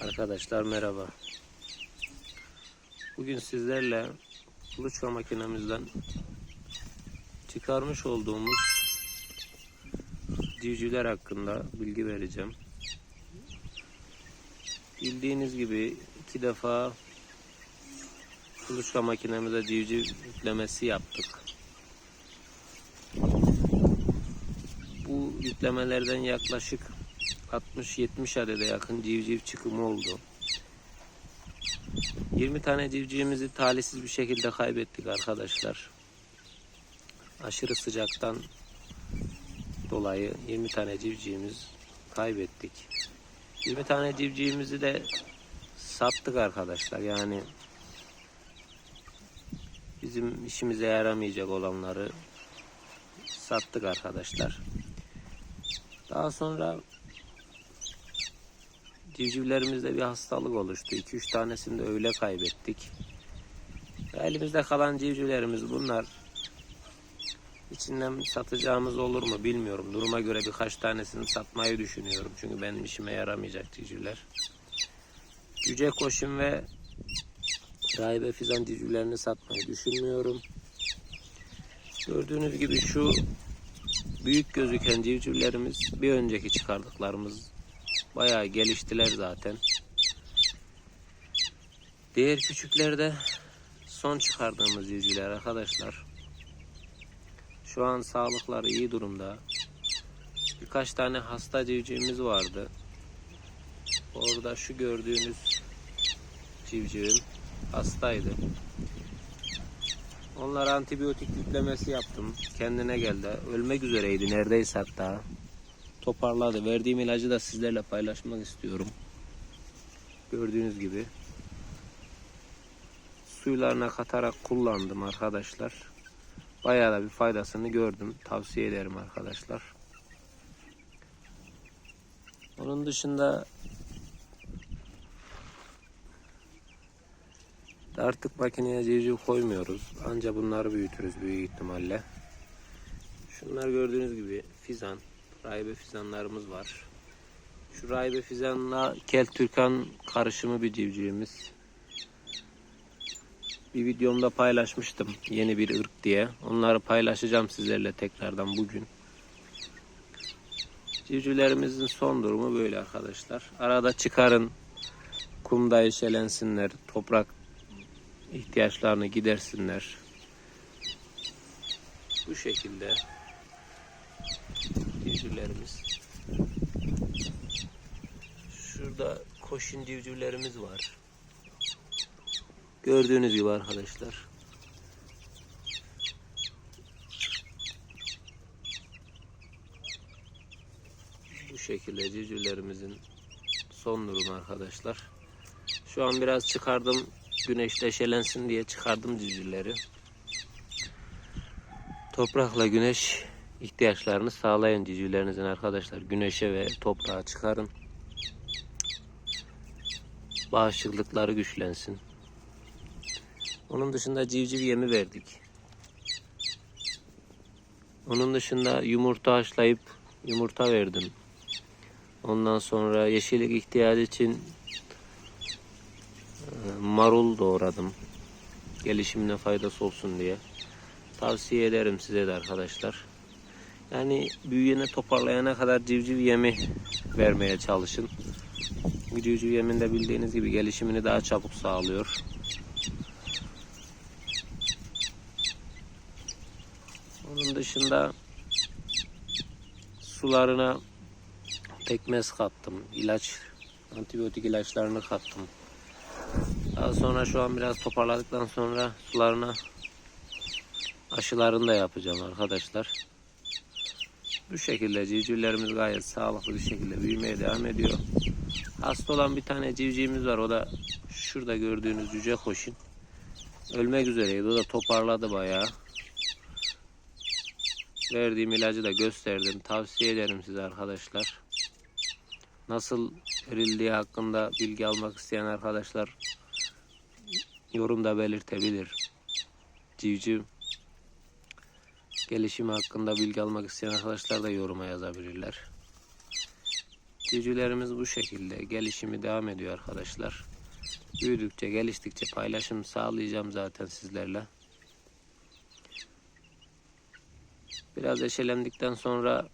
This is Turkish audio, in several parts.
Arkadaşlar merhaba. Bugün sizlerle kuluçka makinemizden çıkarmış olduğumuz civcivler hakkında bilgi vereceğim. Bildiğiniz gibi iki defa kuluçka makinemize civciv yüklemesi yaptık. Bu yüklemelerden yaklaşık 60-70 adede yakın civciv çıkımı oldu. 20 tane civcivimizi talihsiz bir şekilde kaybettik arkadaşlar. Aşırı sıcaktan dolayı 20 tane civcivimiz kaybettik. 20 tane civcivimizi de sattık arkadaşlar. Yani bizim işimize yaramayacak olanları sattık arkadaşlar. Daha sonra civcivlerimizde bir hastalık oluştu. 2-3 tanesini de öyle kaybettik. Elimizde kalan civcivlerimiz bunlar. İçinden satacağımız olur mu bilmiyorum. Duruma göre birkaç tanesini satmayı düşünüyorum. Çünkü benim işime yaramayacak civcivler. Yüce koşun ve rahibe fizan civcivlerini satmayı düşünmüyorum. Gördüğünüz gibi şu büyük gözüken civcivlerimiz bir önceki çıkardıklarımız bayağı geliştiler zaten. Diğer küçükler de son çıkardığımız civcivler arkadaşlar. Şu an sağlıkları iyi durumda. Birkaç tane hasta civcivimiz vardı. Orada şu gördüğünüz civcivim hastaydı. Onlara antibiyotik yüklemesi yaptım. Kendine geldi. Ölmek üzereydi neredeyse hatta. Toparladı. Verdiğim ilacı da sizlerle paylaşmak istiyorum. Gördüğünüz gibi. Suylarına katarak kullandım arkadaşlar. Bayağı da bir faydasını gördüm. Tavsiye ederim arkadaşlar. Onun dışında Artık makineye civciv koymuyoruz. Anca bunları büyütürüz büyük ihtimalle. Şunlar gördüğünüz gibi fizan, rahibe fizanlarımız var. Şu rahibe fizanla kel türkan karışımı bir civcivimiz. Bir videomda paylaşmıştım yeni bir ırk diye. Onları paylaşacağım sizlerle tekrardan bugün. Civcivlerimizin son durumu böyle arkadaşlar. Arada çıkarın, kumda eşelensinler, toprak ihtiyaçlarını gidersinler. Bu şekilde civcivlerimiz. Şurada koşun civcivlerimiz var. Gördüğünüz gibi arkadaşlar. Bu şekilde civcivlerimizin son durumu arkadaşlar. Şu an biraz çıkardım güneş leşelensin diye çıkardım civcivleri. Toprakla güneş ihtiyaçlarını sağlayın civcivlerinizin arkadaşlar. Güneşe ve toprağa çıkarın. Bağışıklıkları güçlensin. Onun dışında civciv yemi verdik. Onun dışında yumurta haşlayıp yumurta verdim. Ondan sonra yeşillik ihtiyacı için marul doğradım. Gelişimine faydası olsun diye. Tavsiye ederim size de arkadaşlar. Yani büyüyene toparlayana kadar civciv yemi vermeye çalışın. Civciv yeminde bildiğiniz gibi gelişimini daha çabuk sağlıyor. Onun dışında sularına pekmez kattım. ilaç, antibiyotik ilaçlarını kattım. Daha sonra şu an biraz toparladıktan sonra sularına aşılarını da yapacağım arkadaşlar. Bu şekilde civcivlerimiz gayet sağlıklı bir şekilde büyümeye devam ediyor. Hasta olan bir tane civcivimiz var. O da şurada gördüğünüz cüce koşun. Ölmek üzereydi. O da toparladı bayağı. Verdiğim ilacı da gösterdim. Tavsiye ederim size arkadaşlar. Nasıl verildiği hakkında bilgi almak isteyen arkadaşlar yorumda belirtebilir. Civciv gelişimi hakkında bilgi almak isteyen arkadaşlar da yoruma yazabilirler. Civcivlerimiz bu şekilde gelişimi devam ediyor arkadaşlar. Büyüdükçe, geliştikçe paylaşım sağlayacağım zaten sizlerle. Biraz eşelendikten sonra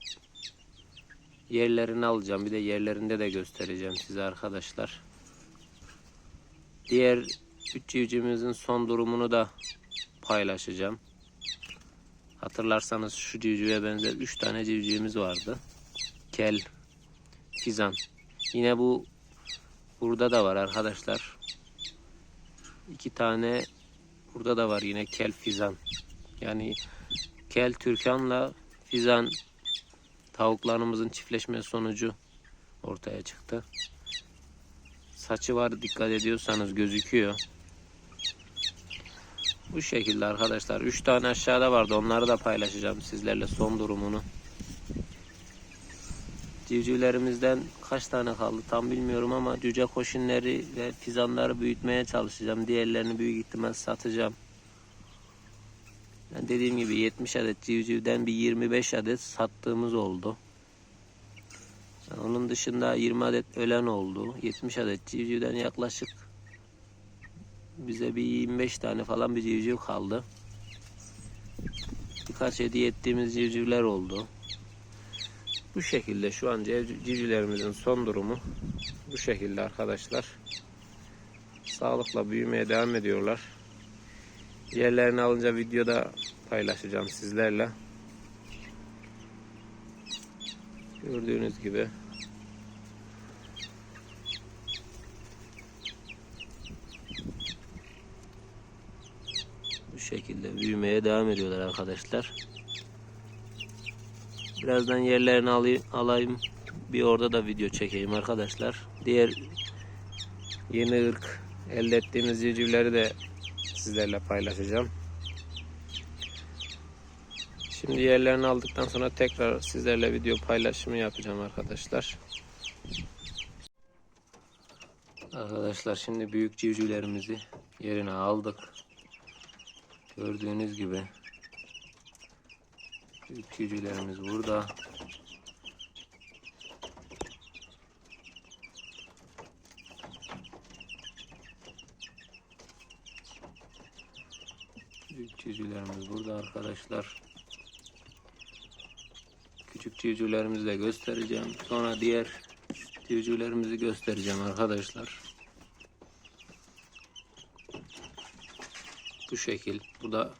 yerlerini alacağım. Bir de yerlerinde de göstereceğim size arkadaşlar. Diğer üç civcivimizin son durumunu da paylaşacağım. Hatırlarsanız şu civcive benzer 3 tane civcivimiz vardı. Kel, fizan. Yine bu burada da var arkadaşlar. İki tane burada da var yine kel fizan. Yani kel türkanla fizan tavuklarımızın çiftleşme sonucu ortaya çıktı. Saçı var dikkat ediyorsanız gözüküyor. Bu şekilde arkadaşlar. 3 tane aşağıda vardı. Onları da paylaşacağım sizlerle son durumunu. Civcivlerimizden kaç tane kaldı tam bilmiyorum ama cüce koşinleri ve fizanları büyütmeye çalışacağım. Diğerlerini büyük ihtimal satacağım. Yani dediğim gibi 70 adet civcivden bir 25 adet sattığımız oldu. Yani onun dışında 20 adet ölen oldu. 70 adet civcivden yaklaşık bize bir 25 tane falan bir civciv kaldı. Birkaç hediye ettiğimiz civcivler oldu. Bu şekilde şu an civ- civcivlerimizin son durumu bu şekilde arkadaşlar. Sağlıkla büyümeye devam ediyorlar. Yerlerini alınca videoda paylaşacağım sizlerle. Gördüğünüz gibi şekilde büyümeye devam ediyorlar arkadaşlar. Birazdan yerlerini alayım, alayım. Bir orada da video çekeyim arkadaşlar. Diğer yeni ırk elde ettiğimiz civcivleri de sizlerle paylaşacağım. Şimdi yerlerini aldıktan sonra tekrar sizlerle video paylaşımı yapacağım arkadaşlar. Arkadaşlar şimdi büyük civcivlerimizi yerine aldık. Gördüğünüz gibi büyük civcivlerimiz burada. Büyük civcivlerimiz burada arkadaşlar. Küçük civcivlerimizi de göstereceğim. Sonra diğer civcivlerimizi göstereceğim arkadaşlar. Bu şekil. Bu da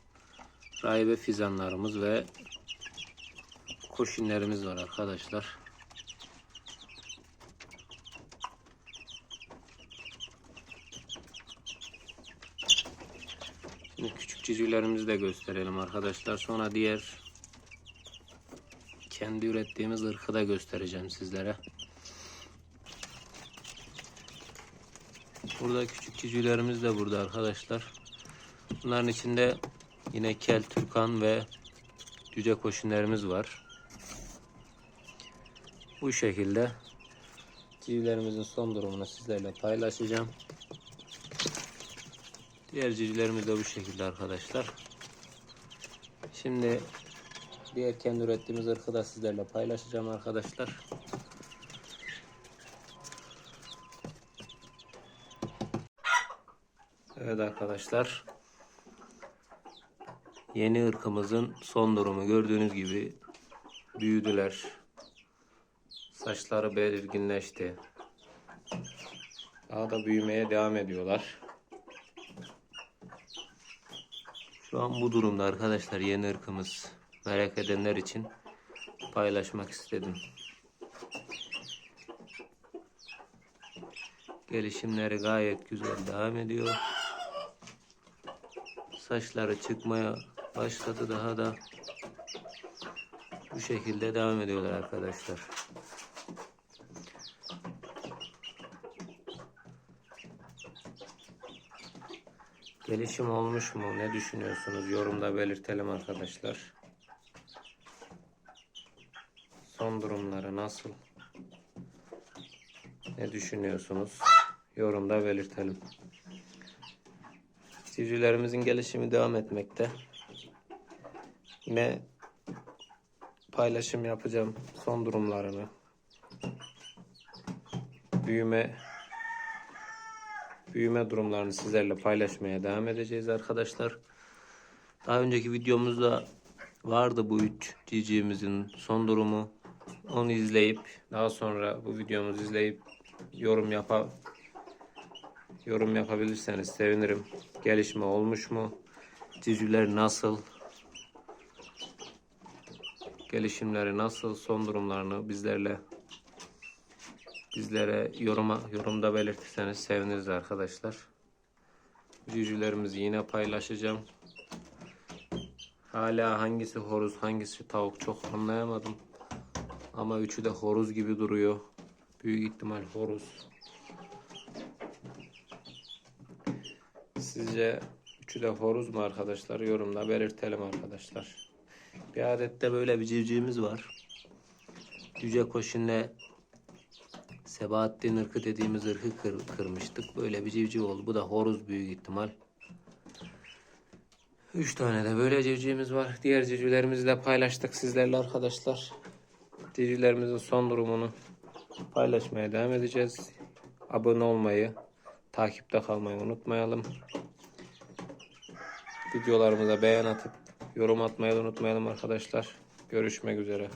rahibe fizanlarımız ve koşinlerimiz var arkadaşlar. Şimdi küçük civcivlerimizi de gösterelim arkadaşlar. Sonra diğer kendi ürettiğimiz ırkı da göstereceğim sizlere. Burada küçük civcivlerimiz de burada arkadaşlar. Bunların içinde yine kel, türkan ve cüce koşunlarımız var. Bu şekilde civcivlerimizin son durumunu sizlerle paylaşacağım. Diğer civcivlerimiz de bu şekilde arkadaşlar. Şimdi diğer kendi ürettiğimiz ırkı da sizlerle paylaşacağım arkadaşlar. Evet arkadaşlar. Yeni ırkımızın son durumu gördüğünüz gibi büyüdüler. Saçları belirginleşti. Daha da büyümeye devam ediyorlar. Şu an bu durumda arkadaşlar yeni ırkımız. Merak edenler için paylaşmak istedim. Gelişimleri gayet güzel devam ediyor. Saçları çıkmaya başladı daha da bu şekilde devam ediyorlar arkadaşlar. Gelişim olmuş mu? Ne düşünüyorsunuz? Yorumda belirtelim arkadaşlar. Son durumları nasıl? Ne düşünüyorsunuz? Yorumda belirtelim. Civcivlerimizin gelişimi devam etmekte. Yine paylaşım yapacağım son durumlarını. büyüme büyüme durumlarını sizlerle paylaşmaya devam edeceğiz arkadaşlar. Daha önceki videomuzda vardı bu üç civcivimizin son durumu. Onu izleyip daha sonra bu videomuzu izleyip yorum yapa yorum yapabilirseniz sevinirim. Gelişme olmuş mu? Civcivler nasıl? Gelişimleri nasıl? Son durumlarını bizlerle bizlere yoruma yorumda belirtirseniz seviniriz arkadaşlar. Civcivlerimizi yine paylaşacağım. Hala hangisi horoz hangisi tavuk çok anlayamadım. Ama üçü de horoz gibi duruyor. Büyük ihtimal horoz. Sizce üçü de horoz mu arkadaşlar? Yorumda belirtelim arkadaşlar. Bir adet de böyle bir civcivimiz var. Yüce Koşin'le Sebahattin ırkı dediğimiz ırkı kır, kırmıştık. Böyle bir civciv oldu. Bu da horoz büyük ihtimal. Üç tane de böyle civcivimiz var. Diğer civcivlerimizi de paylaştık sizlerle arkadaşlar. Civcivlerimizin son durumunu paylaşmaya devam edeceğiz. Abone olmayı, takipte kalmayı unutmayalım. Videolarımıza beğen atıp yorum atmayı unutmayalım arkadaşlar. Görüşmek üzere.